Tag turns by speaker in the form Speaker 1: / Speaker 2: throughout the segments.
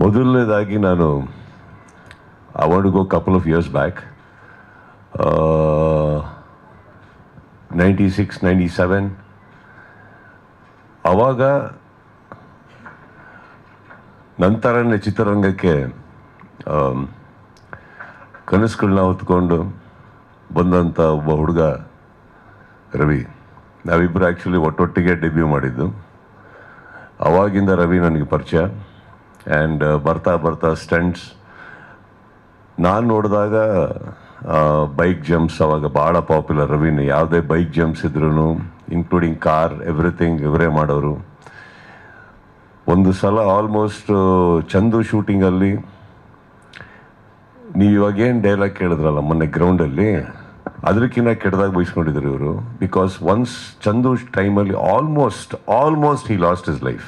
Speaker 1: ಮೊದಲನೇದಾಗಿ ನಾನು I want go couple of years back ninety six ninety seven ಆವಾಗ ನಂತರನೇ ಚಿತ್ರರಂಗಕ್ಕೆ ಕನಸುಗಳನ್ನ ಹೊತ್ಕೊಂಡು ಬಂದಂಥ ಒಬ್ಬ ಹುಡುಗ ರವಿ. ನಾವಿಬ್ಬರು ಆ್ಯಕ್ಚುಲಿ ಒಟ್ಟೊಟ್ಟಿಗೆ ಡೆಬ್ಯೂ ಮಾಡಿದ್ದು. ಅವಾಗಿಂದ ರವಿ ನನಗೆ ಪರಿಚಯ. ಆ್ಯಂಡ್ ಬರ್ತಾ ಬರ್ತಾ ಸ್ಟಂಟ್ಸ್ ನಾನು ನೋಡಿದಾಗ ಬೈಕ್ ಜಂಪ್ಸ್ ಅವಾಗ ಭಾಳ ಪಾಪ್ಯುಲರ್ ರವೀನ್. ಯಾವುದೇ ಬೈಕ್ ಜಂಪ್ಸ್ ಇದ್ರೂ ಇನ್ಕ್ಲೂಡಿಂಗ್ ಕಾರ್ ಎವ್ರಿಥಿಂಗ್ ಇವರೇ ಮಾಡೋರು. ಒಂದು ಸಲ ಆಲ್ಮೋಸ್ಟ್ ಚಂದು ಶೂಟಿಂಗಲ್ಲಿ ನೀವು ಇವಾಗ ಏನು ಡೈಲಾಗ್ ಕೇಳಿದ್ರಲ್ಲ ಮೊನ್ನೆ ಗ್ರೌಂಡಲ್ಲಿ ಅದಕ್ಕಿಂತ ಕೆಟ್ಟದಾಗ ಬೈಸ್ಕೊಂಡಿದ್ರು ಇವರು. ಬಿಕಾಸ್ ಒನ್ಸ್ ಚಂದು ಟೈಮಲ್ಲಿ almost almost he lost his life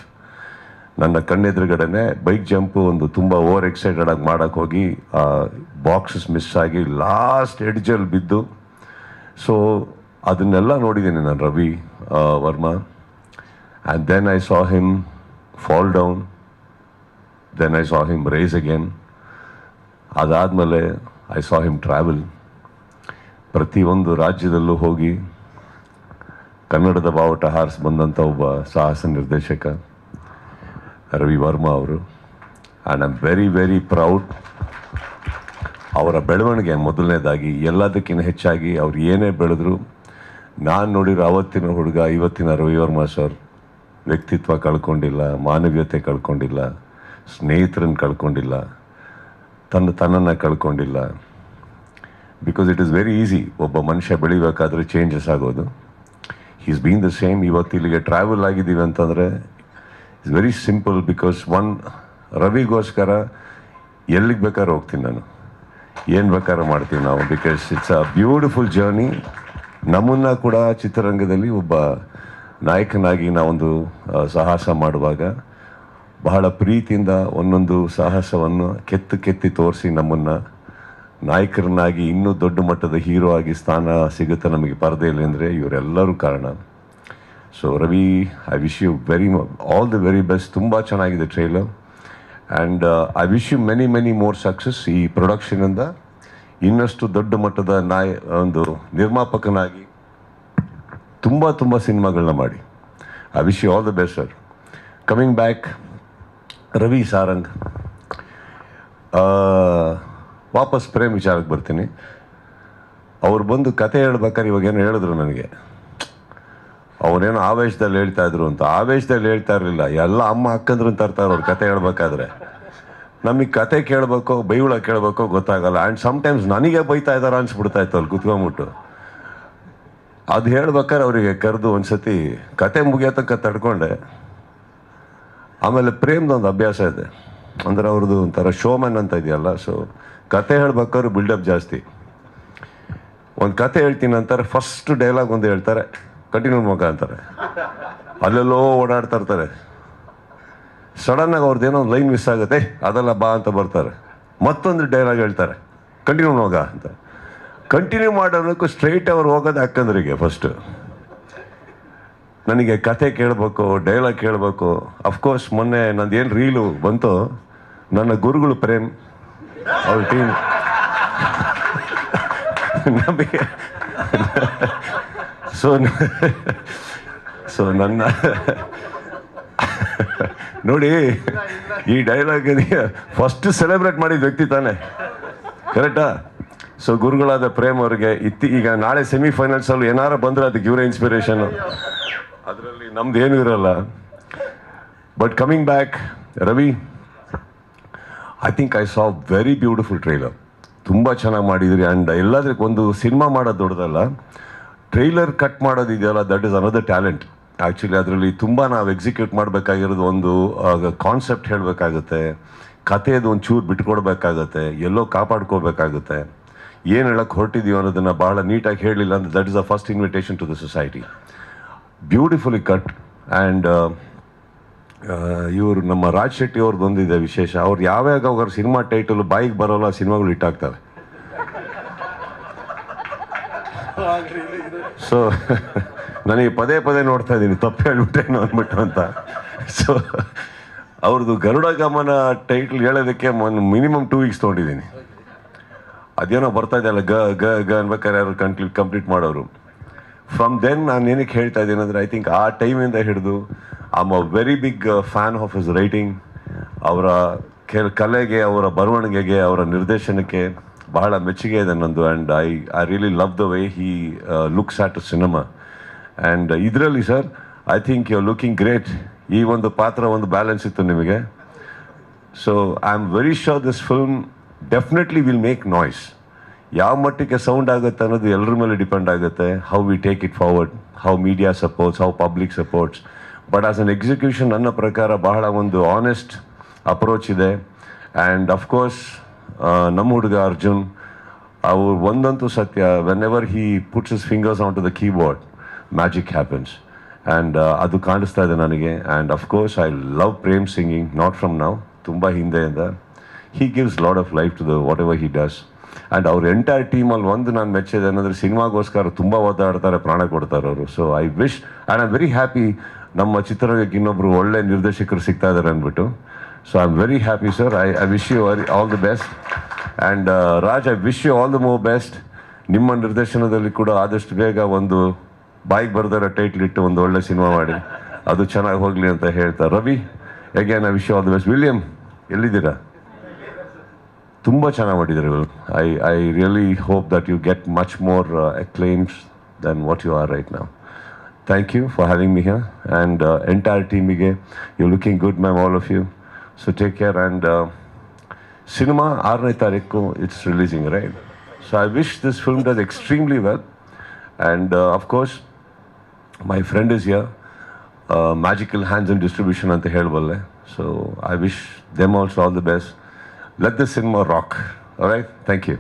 Speaker 1: ನನ್ನ ಕಣ್ಣೆದುರುಗಡೆನೆ ಬೈಕ್ ಜಂಪು ಒಂದು ತುಂಬ ಓವರ್ ಎಕ್ಸೈಟೆಡ್ ಆಗಿ ಮಾಡೋಕ್ಕೆ ಹೋಗಿ ಬಾಕ್ಸಸ್ ಮಿಸ್ ಆಗಿ ಲಾಸ್ಟ್ ಎಡ್ಜಲ್ಲಿ ಬಿದ್ದು. ಸೊ ಅದನ್ನೆಲ್ಲ ನೋಡಿದ್ದೀನಿ ನಾನು Ravi Varma. And then I saw him fall down then I saw him rise again ಅದಾದಮೇಲೆ ಐ ಸಾ ಹಿಮ್ ಟ್ರಾವೆಲ್ ಪ್ರತಿಯೊಂದು ರಾಜ್ಯದಲ್ಲೂ ಹೋಗಿ ಕನ್ನಡದ ಬಾವುಟ ಹಾರಿಸಿ ಬಂದಂಥ ಒಬ್ಬ ಸಾಹಸ ನಿರ್ದೇಶಕ. ರವಿ ವರ್ಮಾ ಅವರು. And I'm very very proud ಅವರ ಬೆಳವಣಿಗೆ ಮೊದಲನೇದಾಗಿ ಎಲ್ಲದಕ್ಕಿಂತ ಹೆಚ್ಚಾಗಿ ಅವ್ರು ಏನೇ ಬೆಳೆದ್ರು, ನಾನು ನೋಡಿರೋ ಅವತ್ತಿನ ಹುಡುಗ, ಇವತ್ತಿನ ರವಿ ವರ್ಮಾ ಸರ್, ವ್ಯಕ್ತಿತ್ವ ಕಳ್ಕೊಂಡಿಲ್ಲ, ಮಾನವೀಯತೆ ಕಳ್ಕೊಂಡಿಲ್ಲ, ಸ್ನೇಹಿತರನ್ನು ಕಳ್ಕೊಂಡಿಲ್ಲ, ತನ್ನ ತನ್ನನ್ನು ಕಳ್ಕೊಂಡಿಲ್ಲ. Because it is very easy ಒಬ್ಬ ಮನುಷ್ಯ ಬೆಳಿಬೇಕಾದ್ರೆ ಚೇಂಜಸ್ ಆಗೋದು. ಈಸ್ ಬೀನ್ ದ ಸೇಮ್ ಇವತ್ತು ಇಲ್ಲಿಗೆ ಟ್ರಾವೆಲ್ ಆಗಿದ್ದೀವಿ ಅಂತಂದರೆ it's very simple because one ರವಿಗೋಸ್ಕರ ಎಲ್ಲಿಗೆ ಬೇಕಾದ್ರೆ ಹೋಗ್ತೀನಿ ನಾನು. ಏನು ಬೇಕಾದ್ರೆ ಮಾಡ್ತೀವಿ ನಾವು because it's a beautiful journey ನಮ್ಮನ್ನು ಕೂಡ ಚಿತ್ರರಂಗದಲ್ಲಿ ಒಬ್ಬ ನಾಯಕನಾಗಿ ನಾವೊಂದು ಸಾಹಸ ಮಾಡುವಾಗ ಬಹಳ ಪ್ರೀತಿಯಿಂದ ಒಂದೊಂದು ಸಾಹಸವನ್ನು ಕೆತ್ತು ಕೆತ್ತಿ ತೋರಿಸಿ ನಮ್ಮನ್ನು ನಾಯಕರನ್ನಾಗಿ ಇನ್ನೂ ದೊಡ್ಡ ಮಟ್ಟದ ಹೀರೋ ಆಗಿ ಸ್ಥಾನ ಸಿಗುತ್ತೆ ನಮಗೆ ಪರದೆಯಲ್ಲಿ ಅಂದರೆ ಇವರೆಲ್ಲರೂ ಕಾರಣ. So Ravi I wish you very all the very best ತುಂಬ ಚೆನ್ನಾಗಿದೆ trailer and I wish you many many more success ಈ ಪ್ರೊಡಕ್ಷನಿಂದ ಇನ್ನಷ್ಟು ದೊಡ್ಡ ಮಟ್ಟದ ನಾಯ, ಒಂದು ನಿರ್ಮಾಪಕನಾಗಿ ತುಂಬ ತುಂಬ ಸಿನಿಮಾಗಳನ್ನ ಮಾಡಿ. I wish you all the best sir coming back Ravi Sarang ವಾಪಸ್ ಪ್ರೇಮ್ ವಿಚಾರಕ್ಕೆ ಬರ್ತೀನಿ. ಅವ್ರು ಬಂದು ಕತೆ ಹೇಳ್ಬೇಕಾದ್ರೆ ಇವಾಗ ಏನು ಹೇಳಿದ್ರು ನನಗೆ. ಅವನೇನೋ ಆವೇಶದಲ್ಲಿ ಹೇಳ್ತಾ ಇದ್ರು ಅಂತ. ಆವೇಶದಲ್ಲಿ ಹೇಳ್ತಾ ಇರಲಿಲ್ಲ. ಎಲ್ಲ ಅಮ್ಮ ಅಕ್ಕಂದ್ರನ್ನ ತರ್ತಾರೆ ಅವ್ರು ಕತೆ ಹೇಳ್ಬೇಕಾದ್ರೆ. ನಮಗೆ ಕತೆ ಕೇಳಬೇಕೋ ಬೈಗುಳ ಕೇಳಬೇಕೋ ಗೊತ್ತಾಗಲ್ಲ. ಆ್ಯಂಡ್ ಸಮ್ಟೈಮ್ಸ್ ನನಗೆ ಬೈತಾ ಇದ್ದಾರೆ ಅನ್ಸ್ಬಿಡ್ತಾ ಇತ್ತು ಅಲ್ಲಿ ಕುತ್ಕೊಂಬಿಟ್ಟು ಅದು ಹೇಳ್ಬೇಕಾದ್ರೆ ಅವರಿಗೆ ಕರೆದು ಒಂದ್ಸತಿ ಕತೆ ಮುಗಿಯೋ ತನಕ ತಡ್ಕೊಂಡೆ. ಆಮೇಲೆ ಪ್ರೇಮ್ದೊಂದು ಅಭ್ಯಾಸ ಇದೆ. ಅಂದರೆ ಅವ್ರದ್ದು ಒಂಥರ ಶೋಮನ್ ಅಂತ ಇದೆಯಲ್ಲ ಸೊ ಕತೆ ಹೇಳ್ಬೇಕಾದ್ರೆ ಬಿಲ್ಡಪ್ ಜಾಸ್ತಿ. ಒಂದು ಕತೆ ಹೇಳ್ತೀನಿ ಅಂತಾರೆ ಫಸ್ಟ್ ಡೈಲಾಗ್ ಒಂದು ಹೇಳ್ತಾರೆ. ಕಂಟಿನ್ಯೂ ಮಗ ಅಂತಾರೆ. ಅಲ್ಲೆಲ್ಲೋ ಓಡಾಡ್ತಾ ಇರ್ತಾರೆ. ಸಡನ್ನಾಗಿ ಅವ್ರದ್ದು ಏನೋ ಒಂದು ಲೈನ್ ಮಿಸ್ ಆಗುತ್ತೆ ಅದೆಲ್ಲ ಬಾ ಅಂತ ಬರ್ತಾರೆ. ಮತ್ತೊಂದು ಡೈಲಾಗ್ ಹೇಳ್ತಾರೆ ಕಂಟಿನ್ಯೂ ಮಗ ಅಂತ. ಕಂಟಿನ್ಯೂ ಮಾಡೋದಕ್ಕೂ ಸ್ಟ್ರೈಟ್ ಅವ್ರು ಹೋಗೋದು ಅಕ್ಕಂದ್ರಿಗೆ ಫಸ್ಟು ನನಗೆ ಕತೆ ಕೇಳಬೇಕು ಡೈಲಾಗ್ ಕೇಳಬೇಕು. ಅಫ್ಕೋರ್ಸ್ ಮೊನ್ನೆ ನಂದು ಏನು ರೀಲು ಬಂತು, ನನ್ನ ಗುರುಗಳು ಪ್ರೇಮ್ ಅವ್ರ ಟೀಮ್ ನಮಗೆ ಸೊ ಸೊ ನನ್ನ, ನೋಡಿ, ಈ ಡೈಲಾಗ್ ಫಸ್ಟ್ ಸೆಲೆಬ್ರೇಟ್ ಮಾಡಿದ ವ್ಯಕ್ತಿ ತಾನೆ. ಕರೆಕ್ಟಾ ಸೊ ಗುರುಗಳಾದ ಪ್ರೇಮ್ ಅವ್ರಿಗೆ ಇತ್ತಿ, ಈಗ ನಾಳೆ ಸೆಮಿಫೈನಲ್ಸ್ ಅಲ್ಲಿ ಏನಾರ ಬಂದ್ರೆ ಅದಕ್ಕೆ ಇವರೇ ಇನ್ಸ್ಪಿರೇಷನ್ ಅದರಲ್ಲಿ ನಮ್ದು ಏನೂ ಇರಲ್ಲ. But coming back Ravi I think I saw very beautiful trailer ತುಂಬ ಚೆನ್ನಾಗಿ ಮಾಡಿದ್ರಿ. ಆ್ಯಂಡ್ ಎಲ್ಲದಕ್ಕೆ ಒಂದು ಸಿನಿಮಾ ಮಾಡೋದು ದೊಡ್ಡದಲ್ಲ. Trailer cut ಮಾಡೋದಿದೆಯಲ್ಲ that is another talent actually ಅದರಲ್ಲಿ ತುಂಬ ನಾವು ಎಕ್ಸಿಕ್ಯೂಟ್ ಮಾಡಬೇಕಾಗಿರೋದು ಒಂದು ಕಾನ್ಸೆಪ್ಟ್ ಹೇಳಬೇಕಾಗುತ್ತೆ. ಕಥೆಯದು ಒಂದು ಚೂರು ಬಿಟ್ಕೊಡ್ಬೇಕಾಗತ್ತೆ. ಎಲ್ಲೋ ಕಾಪಾಡ್ಕೋಬೇಕಾಗುತ್ತೆ ಏನು ಹೇಳಕ್ಕೆ ಹೊರಟಿದೀವಿ ಅನ್ನೋದನ್ನು ಭಾಳ ನೀಟಾಗಿ ಹೇಳಲಿಲ್ಲ ಅಂದ್ರೆ that is the first invitation to the society beautifully cut and ಇವರು ನಮ್ಮ ರಾಜ್ ಶೆಟ್ಟಿ ಅವ್ರದ್ದು ಒಂದಿದೆ ವಿಶೇಷ. ಅವ್ರು ಯಾವ್ಯಾವ ಅವ್ರ ಸಿನಿಮಾ ಟೈಟಲ್ ಬಾಯಿಗೆ ಬರೋಲ್ಲ ಸಿನಿಮಾಗಳು ಹಿಟ್ಟಾಗ್ತವೆ ಸೊ ನನಗೆ ಪದೇ ಪದೇ ನೋಡ್ತಾ ಇದ್ದೀನಿ, ತಪ್ಪು ಹೇಳ್ಬಿಟ್ಟೇನು ಅಂದ್ಬಿಟ್ಟು ಅಂತ. ಸೊ ಅವ್ರದ್ದು ಗರುಡ ಗಮನ ಟೈಟ್ಲ್ ಹೇಳೋದಕ್ಕೆ ಮಿನಿಮಮ್ ಟೂ ವೀಕ್ಸ್ ತೊಗೊಂಡಿದ್ದೀನಿ. ಅದೇನೋ ಬರ್ತಾ ಇದೆಯಲ್ಲ ಗ ಗ ಗ ಅನ್ಬೇಕಾದ್ರೆ ಯಾರು ಕಂಪ್ಲೀಟ್ ಕಂಪ್ಲೀಟ್ ಮಾಡೋರು. ಫ್ರಮ್ ದೆನ್ ನಾನು ಏನಕ್ಕೆ ಹೇಳ್ತಾ ಇದ್ದೀನಿ ಅಂದರೆ ಐ ಥಿಂಕ್ ಆ ಟೈಮಿಂದ ಹಿಡಿದು am a very big fan of his writing ಅವರ ಕೆಲ, ಕಲೆಗೆ, ಅವರ ಬರವಣಿಗೆಗೆ, ಅವರ ನಿರ್ದೇಶನಕ್ಕೆ ಬಹಳ ಮೆಚ್ಚುಗೆ ಇದೆ ನನ್ನದು and I I really love the way he looks at cinema and ಇದರಲ್ಲಿ sir I think you looking great ಈ ಒಂದು ಪಾತ್ರ ಒಂದು ಬ್ಯಾಲೆನ್ಸ್ ಇತ್ತು ನಿಮಗೆ. So I am very sure this film definitely will make noise ಯಾವ ಮಟ್ಟಿಗೆ ಸೌಂಡ್ ಆಗುತ್ತೆ ಅನ್ನೋದು ಎಲ್ಲರ ಮೇಲೆ ಡಿಪೆಂಡ್ ಆಗುತ್ತೆ. How we take it forward how media supports how public supports but as an execution ನನ್ನ ಪ್ರಕಾರ ಬಹಳ ಒಂದು ಆನೆಸ್ಟ್ ಅಪ್ರೋಚ್ ಇದೆ. ಆ್ಯಂಡ್ ಅಫ್ಕೋರ್ಸ್ ನಮ್ಮ ಹುಡುಗ ಅರ್ಜುನ್, ಅವ್ರು ಒಂದಂತೂ ಸತ್ಯ whenever he puts his fingers on to the keyboard magic happens and ಅದು ಕಾಣಿಸ್ತಾ ಇದೆ ನನಗೆ. And of course I love Prem singing not from ನಾವು ತುಂಬ ಹಿಂದೆಯಿಂದ. He gives lot of life to the whatever he does and ಅವ್ರ entire ಟೀಮಲ್ಲಿ ಒಂದು ನಾನು ಮೆಚ್ಚಿದೆ ಏನಂದರೆ ಸಿನಿಮಾಗೋಸ್ಕರ ತುಂಬ ಒದ್ದಾಡ್ತಾರೆ, ಪ್ರಾಣ ಕೊಡ್ತಾರೆ ಅವರು. So I wish and I very happy ನಮ್ಮ ಚಿತ್ರರಂಗಕ್ಕೆ ಇನ್ನೊಬ್ಬರು ಒಳ್ಳೆ ನಿರ್ದೇಶಕರು ಸಿಗ್ತಾ ಇದ್ದಾರೆ ಅಂದ್ಬಿಟ್ಟು. So I'm happy sir I I wish you very all the best and Raj I wish you all the more best ನಿಮ್ಮ ನಿರ್ದೇಶನದಲ್ಲಿ ಕೂಡ ಆದಷ್ಟು ಬೇಗ ಒಂದು ಬಾಯಿಗೆ ಬರ್ದಾರ ಟೈಟ್ಲ್ ಇಟ್ಟು ಒಂದು ಒಳ್ಳೆ ಸಿನಿಮಾ ಮಾಡಿ. ಅದು ಚೆನ್ನಾಗಿ ಹೋಗಲಿ ಅಂತ ಹೇಳ್ತಾ Ravi again I wish all the best William ಎಲ್ಲಿದ್ದೀರಾ? ತುಂಬ ಚೆನ್ನಾಗಿ ಮಾಡಿದ್ದಾರೆ I I really hope that you get much more acclaims then what you are right ನಾವು thank you for having me here and entire ಟೀಮಿಗೆ you looking good ma'am all of you so take care and cinema ಆರನೇ ತಾರೀಕು it's releasing right so I wish this film does extremely well and of course my friend is your magical hands and distribution ಅಂತ ಹೇಳಬಲ್ಲೆ so I wish them also all the best let the cinema rock right thank you